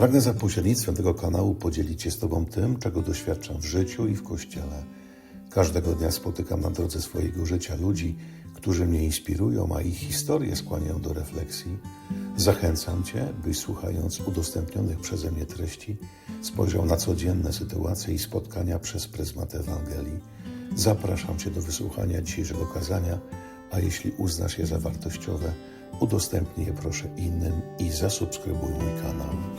Pragnę za pośrednictwem tego kanału podzielić się z Tobą tym, czego doświadczam w życiu i w Kościele. Każdego dnia spotykam na drodze swojego życia ludzi, którzy mnie inspirują, a ich historie skłaniają do refleksji. Zachęcam Cię, byś słuchając udostępnionych przeze mnie treści, spojrzał na codzienne sytuacje i spotkania przez pryzmat Ewangelii. Zapraszam Cię do wysłuchania dzisiejszego kazania, a jeśli uznasz je za wartościowe, udostępnij je proszę innym i zasubskrybuj mój kanał.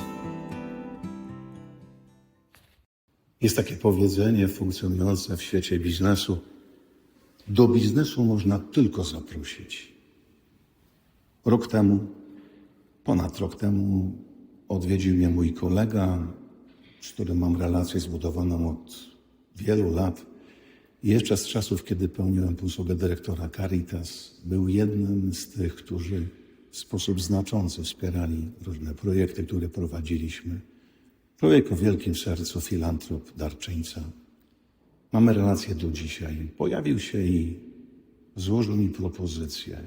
Jest takie powiedzenie funkcjonujące w świecie biznesu. Do biznesu można tylko zaprosić. Rok temu, ponad rok temu, odwiedził mnie mój kolega, z którym mam relację zbudowaną od wielu lat. Jeszcze z czasów, kiedy pełniłem usługę dyrektora Caritas, był jednym z tych, którzy w sposób znaczący wspierali różne projekty, które prowadziliśmy. Człowiek o wielkim sercu, filantrop, darczyńca. Mamy relację do dzisiaj. Pojawił się i złożył mi propozycję.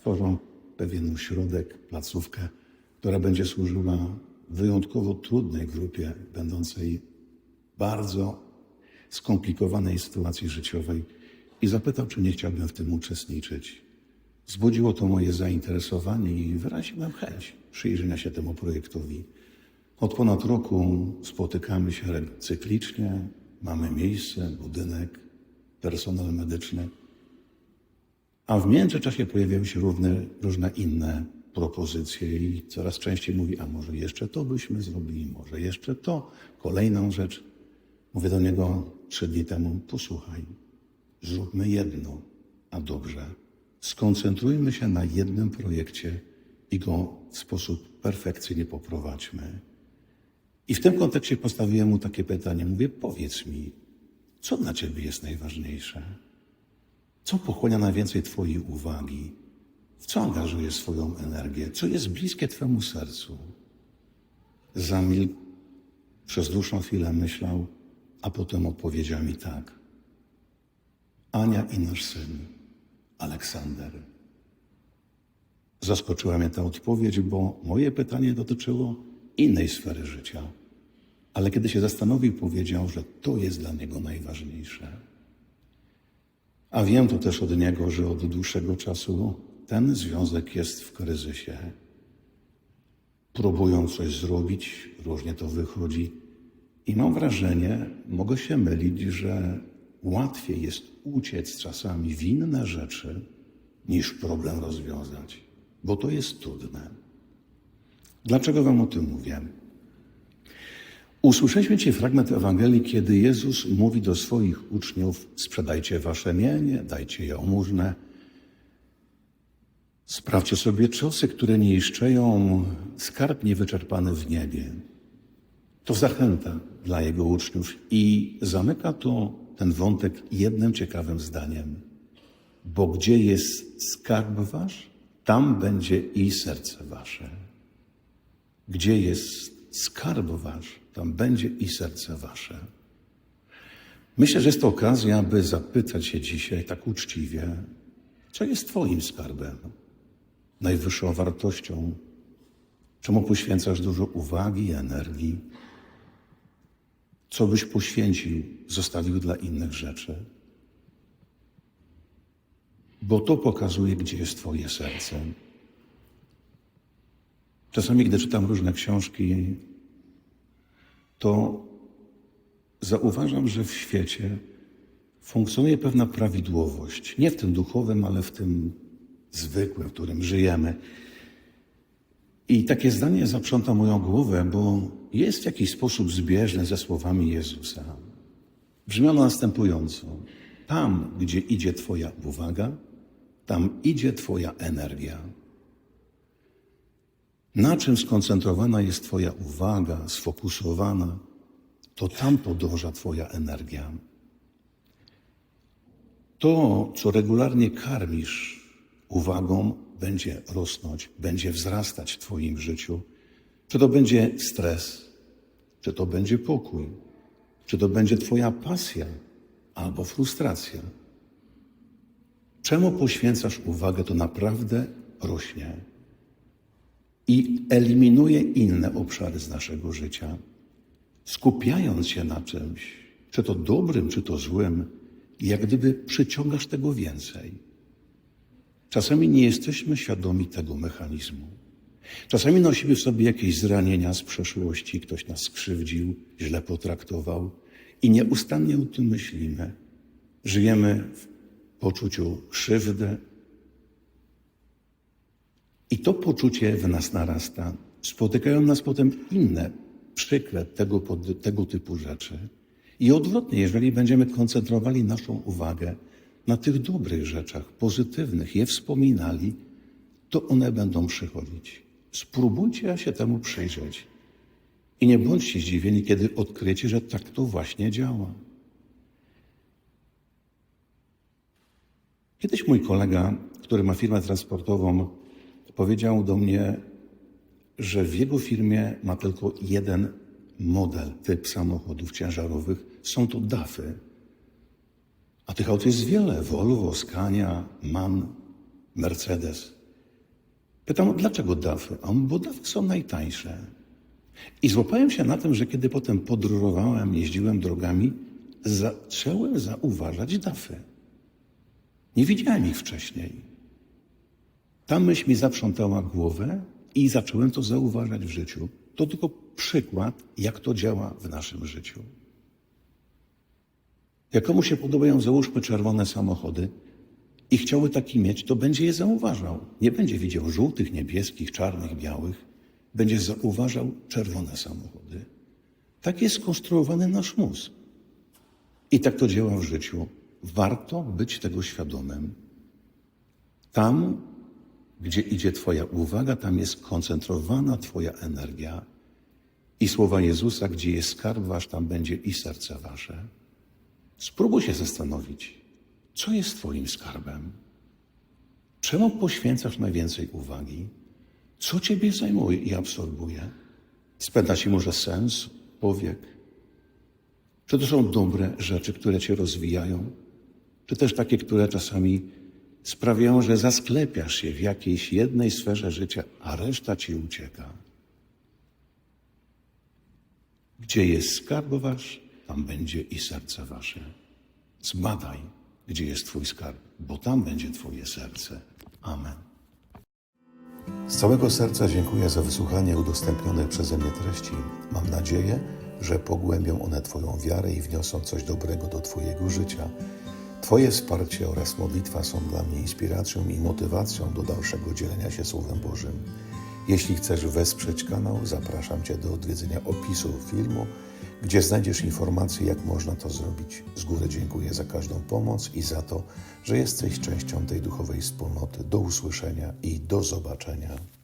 Tworzą pewien ośrodek, placówkę, która będzie służyła wyjątkowo trudnej grupie, będącej bardzo skomplikowanej sytuacji życiowej i zapytał, czy nie chciałbym w tym uczestniczyć. Zbudziło to moje zainteresowanie i wyraziłem chęć przyjrzenia się temu projektowi. Od ponad roku spotykamy się cyklicznie, mamy miejsce, budynek, personel medyczny, a w międzyczasie pojawiają się różne inne propozycje i coraz częściej mówi, a może jeszcze to byśmy zrobili, może jeszcze to, kolejną rzecz. Mówię do niego trzy dni temu, posłuchaj, zróbmy jedno, a dobrze. Skoncentrujmy się na jednym projekcie i go w sposób perfekcyjnie poprowadźmy. I w tym kontekście postawiłem mu takie pytanie. Mówię, powiedz mi, co dla ciebie jest najważniejsze? Co pochłania najwięcej twojej uwagi? W co angażujesz swoją energię? Co jest bliskie twemu sercu? Zamilkł, przez dłuższą chwilę myślał, a potem odpowiedział mi tak. Ania i nasz syn, Aleksander. Zaskoczyła mnie ta odpowiedź, bo moje pytanie dotyczyło innej sfery życia. Ale kiedy się zastanowił, powiedział, że to jest dla niego najważniejsze. A wiem to też od niego, że od dłuższego czasu ten związek jest w kryzysie. Próbują coś zrobić, różnie to wychodzi. I mam wrażenie, mogę się mylić, że łatwiej jest uciec czasami w inne rzeczy, niż problem rozwiązać, bo to jest trudne. Dlaczego Wam o tym mówię? Usłyszeliśmy dzisiaj fragment Ewangelii, kiedy Jezus mówi do swoich uczniów: sprzedajcie wasze mienie, dajcie je omóżne. Sprawdźcie sobie czosy, które nie iszczeją, skarb niewyczerpany w niebie. To zachęta dla jego uczniów i zamyka to ten wątek jednym ciekawym zdaniem. Bo gdzie jest skarb wasz, tam będzie i serce wasze. Gdzie jest skarb wasz, tam będzie i serce wasze. Myślę, że jest to okazja, aby zapytać się dzisiaj tak uczciwie, co jest Twoim skarbem, najwyższą wartością, czemu poświęcasz dużo uwagi i energii, co byś poświęcił, zostawił dla innych rzeczy. Bo to pokazuje, gdzie jest Twoje serce. Czasami, gdy czytam różne książki, to zauważam, że w świecie funkcjonuje pewna prawidłowość. Nie w tym duchowym, ale w tym zwykłym, w którym żyjemy. I takie zdanie zaprząta moją głowę, bo jest w jakiś sposób zbieżne ze słowami Jezusa. Brzmiano następująco: Tam, gdzie idzie Twoja uwaga, tam idzie Twoja energia. Na czym skoncentrowana jest Twoja uwaga, sfokusowana, to tam podąża Twoja energia. To, co regularnie karmisz uwagą, będzie rosnąć, będzie wzrastać w Twoim życiu. Czy to będzie stres, czy to będzie pokój, czy to będzie Twoja pasja albo frustracja. Czemu poświęcasz uwagę, to naprawdę rośnie. I eliminuje inne obszary z naszego życia, skupiając się na czymś, czy to dobrym, czy to złym, jak gdyby przyciągasz tego więcej. Czasami nie jesteśmy świadomi tego mechanizmu. Czasami nosimy w sobie jakieś zranienia z przeszłości, ktoś nas skrzywdził, źle potraktował i nieustannie o tym myślimy. Żyjemy w poczuciu krzywdy i to poczucie w nas narasta. Spotykają nas potem inne, przykre tego, tego typu rzeczy. I odwrotnie, jeżeli będziemy koncentrowali naszą uwagę na tych dobrych rzeczach, pozytywnych, je wspominali, to one będą przychodzić. Spróbujcie się temu przyjrzeć. I nie bądźcie zdziwieni, kiedy odkryjecie, że tak to właśnie działa. Kiedyś mój kolega, który ma firmę transportową, powiedział do mnie, że w jego firmie ma tylko jeden model, typ samochodów ciężarowych. Są to DAFy. A tych aut jest wiele. Volvo, Scania, MAN, Mercedes. Pytam, dlaczego DAFy? A on, bo DAFy są najtańsze. I złapałem się na tym, że kiedy potem podróżowałem, jeździłem drogami, zacząłem zauważać DAFy. Nie widziałem ich wcześniej. Ta myśl mi zaprzątała głowę i zacząłem to zauważać w życiu. To tylko przykład, jak to działa w naszym życiu. Jak komuś się podobają, załóżmy, czerwone samochody i chciałby taki mieć, to będzie je zauważał. Nie będzie widział żółtych, niebieskich, czarnych, białych. Będzie zauważał czerwone samochody. Tak jest skonstruowany nasz mózg. I tak to działa w życiu. Warto być tego świadomym. Tam, gdzie idzie Twoja uwaga, tam jest koncentrowana Twoja energia. I słowa Jezusa, gdzie jest skarb wasz, tam będzie i serce wasze. Spróbuj się zastanowić, co jest Twoim skarbem? Czemu poświęcasz najwięcej uwagi? Co Ciebie zajmuje i absorbuje? Spędza Ci może sens, powiek? Czy to są dobre rzeczy, które Cię rozwijają? Czy też takie, które czasami sprawiają, że zasklepiasz się w jakiejś jednej sferze życia, a reszta Ci ucieka? Gdzie jest skarb wasz, tam będzie i serce wasze. Zbadaj, gdzie jest Twój skarb, bo tam będzie Twoje serce. Amen. Z całego serca dziękuję za wysłuchanie udostępnionych przeze mnie treści. Mam nadzieję, że pogłębią one Twoją wiarę i wniosą coś dobrego do Twojego życia. Twoje wsparcie oraz modlitwa są dla mnie inspiracją i motywacją do dalszego dzielenia się Słowem Bożym. Jeśli chcesz wesprzeć kanał, zapraszam Cię do odwiedzenia opisu filmu, gdzie znajdziesz informacje, jak można to zrobić. Z góry dziękuję za każdą pomoc i za to, że jesteś częścią tej duchowej wspólnoty. Do usłyszenia i do zobaczenia.